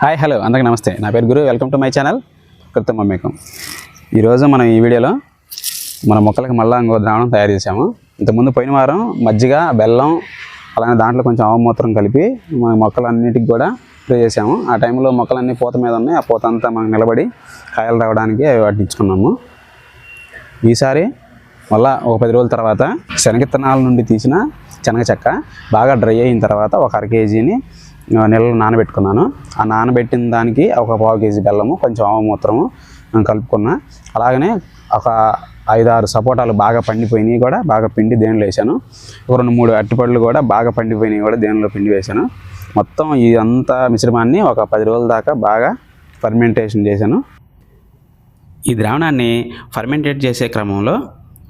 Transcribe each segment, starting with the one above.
Hi hello. అందరికీ నమస్తే. నా పేరు Guru. Welcome to my channel కృతం మమ్మేకం ఈరోజు మనం ఈ వీడియోలో మన మొక్కలకి మళ్ళీ ఇంకో ద్రావణం తయారు చేసాము ఇంతకుముందు పోయిన వారం మజ్జిగ బెల్లం అలానే దాంట్లో కొంచెం ఆవమూత్రం కలిపి మన మొక్కలన్నిటికి కూడా స్ప్రే చేసాము ఆ టైంలో మొక్కలన్నీ పూత మీద ఉన్నాయి. ఆ పూత అంతా మనకు నిలబడి కాయలు రావడానికి అవి పట్టించుకున్నాము ఈసారి మళ్ళా ఒక పది రోజుల తర్వాత శనగిత్తనాల నుండి తీసిన శనగ చెక్క బాగా డ్రై అయిన తర్వాత ఒక అర కేజీని నీళ్ళలో నానబెట్టుకున్నాను. ఆ నానబెట్టిన దానికి ఒక పావు కేజీ బెల్లము కొంచెం ఆవమూత్రము కలుపుకున్నా. అలాగనే ఒక ఐదారు సపోటాలు బాగా పండిపోయినాయి కూడా బాగా పిండి దేనిలో వేసాను ఒక రెండు మూడు అట్టిపళ్ళు కూడా బాగా పండిపోయినాయి కూడా దేనిలో పిండి వేశాను. మొత్తం ఇదంతా మిశ్రమాన్ని ఒక పది రోజుల దాకా బాగా ఫర్మెంటేషన్ చేశాను. ఈ ద్రావణాన్ని ఫర్మెంటేట్ చేసే క్రమంలో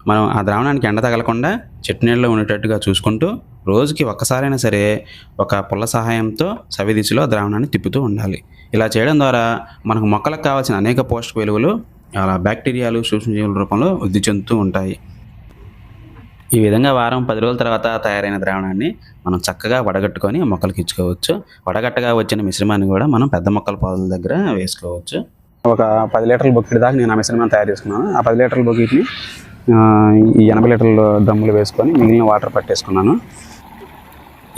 మనం ఆ ద్రావణానికి ఎండ తగలకుండా చెట్టు నీళ్ళలో ఉండేటట్టుగా చూసుకుంటూ రోజుకి ఒక్కసారైనా సరే ఒక పుల్ల సహాయంతో సవిదిశలో ద్రావణాన్ని తిప్పుతూ ఉండాలి. ఇలా చేయడం ద్వారా మనకు మొక్కలకు కావాల్సిన అనేక పోషక విలువలు అలా బ్యాక్టీరియాలు సూక్ష్మజీవుల రూపంలో వృద్ధి చెందుతూ ఉంటాయి. ఈ విధంగా వారం పది రోజుల తర్వాత తయారైన ద్రావణాన్ని మనం చక్కగా వడగట్టుకొని మొక్కలకి ఇచ్చుకోవచ్చు. వడగట్టగా వచ్చిన మిశ్రమాన్ని కూడా మనం పెద్ద మొక్కల పొదల దగ్గర వేసుకోవచ్చు. ఒక పది లీటర్ల బొక్కిటి దాకా నేను ఆ మిశ్రమాన్ని తయారు చేసుకున్నాను. ఆ పది లీటర్ల బొక్కిటిని ఈ ఎనభై లీటర్ల డ్రమ్ములు వేసుకొని మిగిలిన వాటర్ పట్టేసుకున్నాను.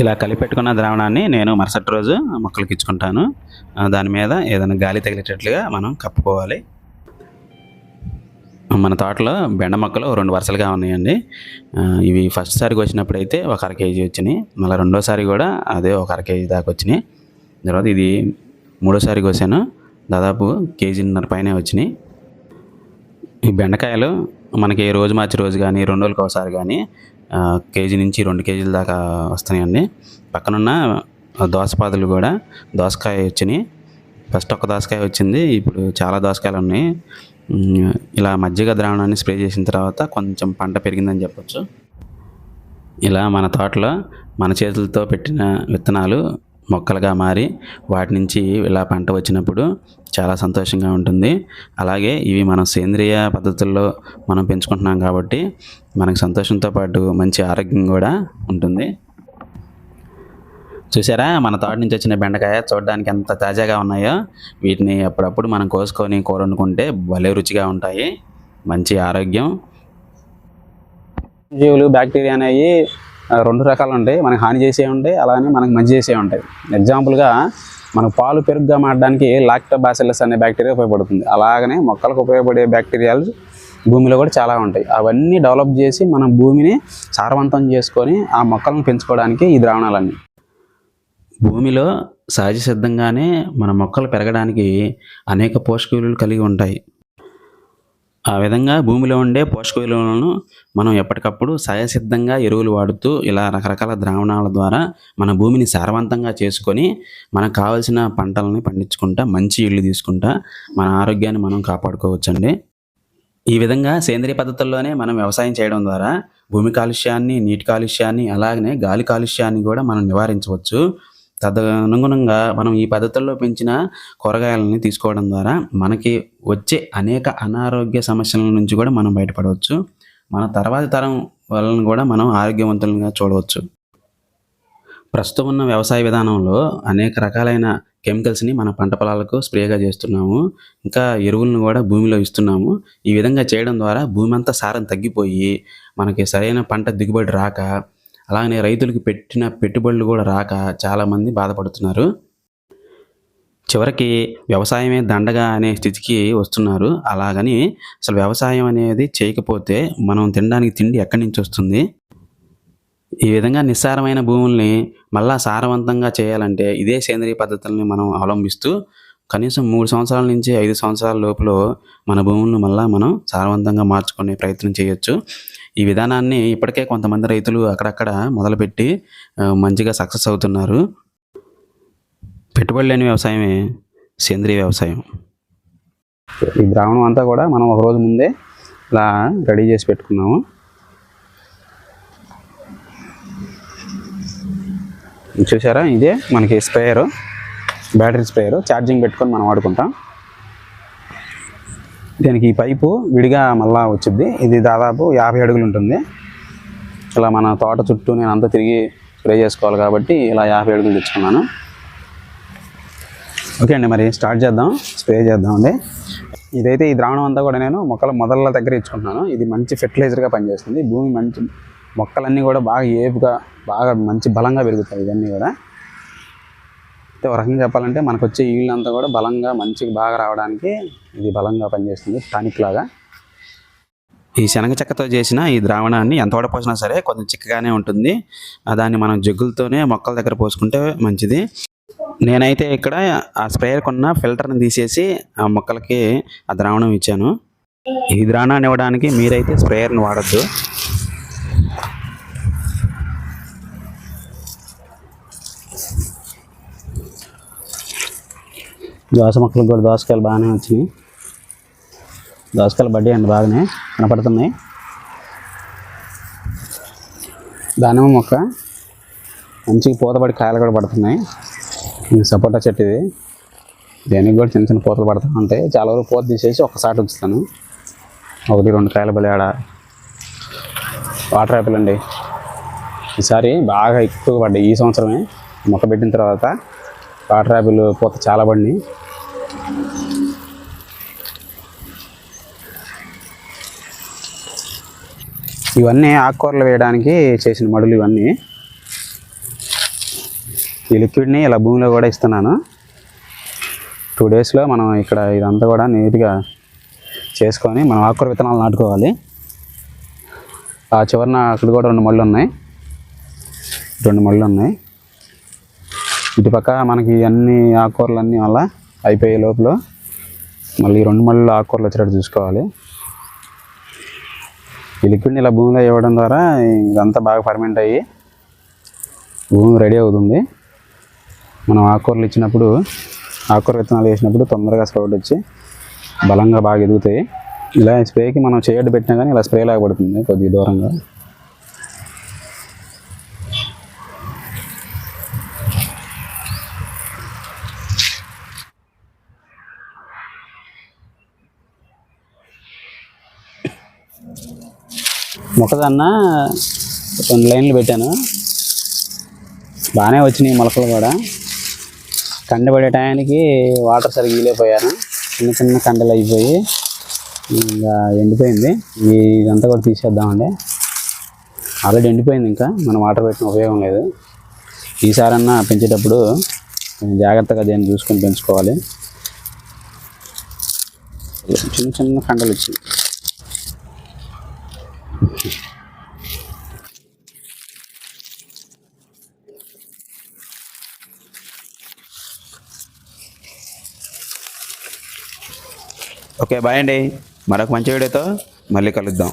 ఇలా కలిపెట్టుకున్న ద్రావణాన్ని నేను మరుసటి రోజు మొక్కలకి ఇచ్చుకుంటాను. దాని మీద ఏదైనా గాలి తగిలేటట్లుగా మనం కప్పుకోవాలి. మన తోటలో బెండ మొక్కలు రెండు వరుసలుగా ఉన్నాయండి. ఇవి ఫస్ట్ సారికి వచ్చినప్పుడైతే ఒక అర కేజీ వచ్చినాయి. మళ్ళీ రెండోసారి కూడా అదే ఒక అర కేజీ దాకా వచ్చినాయి. తర్వాత ఇది మూడోసారికి వచ్చాను దాదాపు కేజీన్నర పైనే వచ్చినాయి. ఈ బెండకాయలు మనకి రోజు మార్చి రోజు కానీ రెండు రోజులకి ఒకసారి కానీ కేజీ నుంచి రెండు కేజీల దాకా వస్తున్నాయండి. పక్కనున్న దోసపాదులు కూడా దోసకాయ వచ్చినాయి. ఫస్ట్ ఒక దోసకాయ వచ్చింది ఇప్పుడు చాలా దోసకాయలు ఉన్నాయి. ఇలా మజ్జిగ ద్రావణాన్ని స్ప్రే చేసిన తర్వాత కొంచెం పంట పెరిగిందని చెప్పొచ్చు. ఇలా మన తోటలో మన చేతులతో పెట్టిన విత్తనాలు మొక్కలుగా మారి వాటి నుంచి ఇలా పంట వచ్చినప్పుడు చాలా సంతోషంగా ఉంటుంది. అలాగే ఇవి మనం సేంద్రియ పద్ధతుల్లో మనం పెంచుకుంటున్నాం కాబట్టి మనకు సంతోషంతో పాటు మంచి ఆరోగ్యం కూడా ఉంటుంది. చూసారా? మన తోట నుంచి వచ్చిన బెండకాయ చూడడానికి ఎంత తాజాగా ఉన్నాయో వీటిని అప్పుడప్పుడు మనం కోసుకొని కూర వండుకుంటే భలే రుచిగా ఉంటాయి. మంచి ఆరోగ్యం. జీవులు బ్యాక్టీరియా అనేవి రెండు రకాలు ఉంటాయి. మనకి హాని చేసే ఉంటాయి అలానే మనకి మంచి చేసే ఉంటాయి. ఎగ్జాంపుల్గా మనకు పాలు పెరుగుగా మారడానికి లాక్టోబాసిల్లస్ అనే బ్యాక్టీరియా ఉపయోగపడుతుంది. అలాగనే మొక్కలకు ఉపయోగపడే బ్యాక్టీరియాలు భూమిలో కూడా చాలా ఉంటాయి. అవన్నీ డెవలప్ చేసి మనం భూమిని సారవంతం చేసుకొని ఆ మొక్కలను పెంచుకోవడానికి ఈ ద్రావణాలన్నీ. భూమిలో సహజ సిద్ధంగానే మన మొక్కలు పెరగడానికి అనేక పోషక విలువలు కలిగి ఉంటాయి. ఆ విధంగా భూమిలో ఉండే పోషక విలువలను మనం ఎప్పటికప్పుడు సహజసిద్ధంగా ఎరువులు వాడుతూ ఇలా రకరకాల ద్రావణాల ద్వారా మన భూమిని సారవంతంగా చేసుకొని మనకు కావాల్సిన పంటలని పండించుకుంటా మంచి ఇళ్ళు తీసుకుంటా మన ఆరోగ్యాన్ని మనం కాపాడుకోవచ్చండి. ఈ విధంగా సేంద్రియ పద్ధతుల్లోనే మనం వ్యవసాయం చేయడం ద్వారా భూమి కాలుష్యాన్ని నీటి కాలుష్యాన్ని అలాగనే గాలి కాలుష్యాన్ని కూడా మనం నివారించవచ్చు. తదనుగుణంగా మనం ఈ పద్ధతుల్లో పెంచిన కూరగాయలని తీసుకోవడం ద్వారా మనకి వచ్చే అనేక అనారోగ్య సమస్యల నుంచి కూడా మనం బయటపడవచ్చు. మన తర్వాతి తరం వాళ్ళని కూడా మనం ఆరోగ్యవంతులుగా చూడవచ్చు. ప్రస్తుతం ఉన్న వ్యవసాయ విధానంలో అనేక రకాలైన కెమికల్స్ని మన పంట పొలాలకు స్ప్రేగా చేస్తున్నాము. ఇంకా ఎరువులను కూడా భూమిలో ఇస్తున్నాము. ఈ విధంగా చేయడం ద్వారా భూమి అంతా సారం తగ్గిపోయి మనకి సరైన పంట దిగుబడి రాక అలాగే రైతులకు పెట్టిన పెట్టుబడులు కూడా రాక చాలామంది బాధపడుతున్నారు. చివరికి వ్యవసాయమే దండగా అనే స్థితికి వస్తున్నారు. అలాగని అసలు వ్యవసాయం అనేది చేయకపోతే మనం తినడానికి తిండి ఎక్కడి నుంచి వస్తుంది? ఈ విధంగా నిస్సారమైన భూముల్ని మళ్ళా సారవంతంగా చేయాలంటే ఇదే సేంద్రియ పద్ధతుల్ని మనం అవలంబిస్తూ కనీసం మూడు సంవత్సరాల నుంచి ఐదు సంవత్సరాల లోపల మన భూములను మళ్ళా మనం సారవంతంగా మార్చుకునే ప్రయత్నం చేయొచ్చు. ఈ విధానాన్ని ఇప్పటికే కొంతమంది రైతులు అక్కడక్కడ మొదలుపెట్టి మంచిగా సక్సెస్ అవుతున్నారు. పెట్టుబడి లేని వ్యవసాయమే సేంద్రియ వ్యవసాయం. ఈ ద్రావణం అంతా కూడా మనం ఒక రోజు ముందే ఇలా రెడీ చేసి పెట్టుకున్నాము. చూసారా ఇదే మనకి స్ప్రేయరు. బ్యాటరీ స్ప్రేయరు ఛార్జింగ్ పెట్టుకొని మనం వాడుకుంటాం. దీనికి ఈ పైపు విడిగా మళ్ళా వచ్చింది ఇది దాదాపు యాభై అడుగులు ఉంటుంది. ఇలా మన తోట చుట్టూ నేను అంతా తిరిగి స్ప్రే చేసుకోవాలి కాబట్టి ఇలా యాభై అడుగులు తెచ్చుకున్నాను. ఓకే అండి మరి స్టార్ట్ చేద్దాం. స్ప్రే చేద్దాం అండి. ఇదైతే ఈ ద్రావణం అంతా కూడా నేను మొక్కల మొదల దగ్గర ఇచ్చుకుంటున్నాను. ఇది మంచి ఫెర్టిలైజర్గా పనిచేస్తుంది. భూమి మంచి మొక్కలన్నీ కూడా బాగా ఏపుగా బాగా మంచి బలంగా పెరుగుతాయి ఇవన్నీ కూడా. ఒక రకంగా చెప్పాలంటే మనకు వచ్చే ఈళ్ళు అంతా కూడా బలంగా మంచిగా బాగా రావడానికి ఇది బలంగా పనిచేస్తుంది టానిక్ లాగా. ఈ శనగ చెక్కతో చేసిన ఈ ద్రావణాన్ని ఎంత వడ పోసినా సరే కొంచెం చిక్కగానే ఉంటుంది. దాన్ని మనం జగ్గులతోనే మొక్కల దగ్గర పోసుకుంటే మంచిది. నేనైతే ఇక్కడ ఆ స్ప్రేయర్ కొన్న ఫిల్టర్ని తీసేసి ఆ మొక్కలకి ఆ ద్రావణం ఇచ్చాను. ఈ ద్రావణాన్ని ఇవ్వడానికి మీరైతే స్ప్రేయర్ని వాడద్దు. దోస మొక్కలకు కూడా దోసకాయలు బాగానే వచ్చినాయి. దోసకాయలు బడ్డీ అండి బాగానే కనపడుతున్నాయి. దానిమ్మ మొక్క మంచిగా పూతపడి కాయలు కూడా పడుతున్నాయి. సపోటా చెట్టు ఇది. దేనికి కూడా చిన్న చిన్న పూతలు పడుతూ ఉంటాయి. చాలా వరకు పూత తీసేసి ఒకసారి ఉంచుతాను. ఒకటి రెండు కాయలు బలి ఆడ. వాటర్ యాపిల్ అండి. ఈసారి బాగా ఎక్కువ పడ్డాయి. ఈ సంవత్సరమే మొక్క పెట్టిన తర్వాత వాటర్ యాపిల్ పూత చాలా పడినాయి. ఇవన్నీ ఆకుకూరలు వేయడానికి చేసిన మడులు ఇవన్నీ. ఈ లిక్విడ్ని ఇలా భూమిలో కూడా ఇస్తున్నాను. టూ డేస్లో మనం ఇక్కడ ఇదంతా కూడా నీట్గా చేసుకొని మనం ఆకుకూర విత్తనాలు నాటుకోవాలి. ఆ చివరన అక్కడ కూడా రెండు మళ్ళు ఉన్నాయి. రెండు మళ్ళు ఉన్నాయి. ఇటుపక్క మనకి అన్ని ఆకుకూరలు అన్నీ వల్ల అయిపోయే లోపల మళ్ళీ రెండు మళ్ళీ ఆకుకూరలు వచ్చేటట్టు చూసుకోవాలి. ఈ లిక్విడ్ని ఇలా భూమిలో ఇవ్వడం ద్వారా ఇదంతా బాగా ఫర్మెంట్ అయ్యి భూమి రెడీ అవుతుంది. మనం ఆకుకూరలు ఇచ్చినప్పుడు ఆకుకూర విత్తనాలు వేసినప్పుడు తొందరగా స్ప్రౌట్ వచ్చి బలంగా బాగా ఎదుగుతాయి. ఇలా స్ప్రేకి మనం చేయడ్డు పెట్టినా కానీ ఇలా స్ప్రే లాగబడుతుంది కొద్దిగా దూరంగా. మొక్కజొన్న రెండు లైన్లు పెట్టాను. బాగానే వచ్చినాయి మొలకలు కూడా. కండ పడే టయానికి వాటర్ సరిగ్గా ఇలేపోయాను చిన్న చిన్న కండలు అయిపోయి ఇంకా ఎండిపోయింది. ఇదంతా కూడా తీసేద్దామండి. ఆల్రెడీ ఎండిపోయింది ఇంకా. మనం వాటర్ పెట్టిన ఉపయోగం లేదు. ఈసారన్నా పెంచేటప్పుడు జాగ్రత్తగా దేన్ని చూసుకొని పెంచుకోవాలి. చిన్న చిన్న కండలు వచ్చింది ఓకే బాయ్ అండి. మరొక మంచి వీడియోతో మళ్ళీ కలుద్దాం.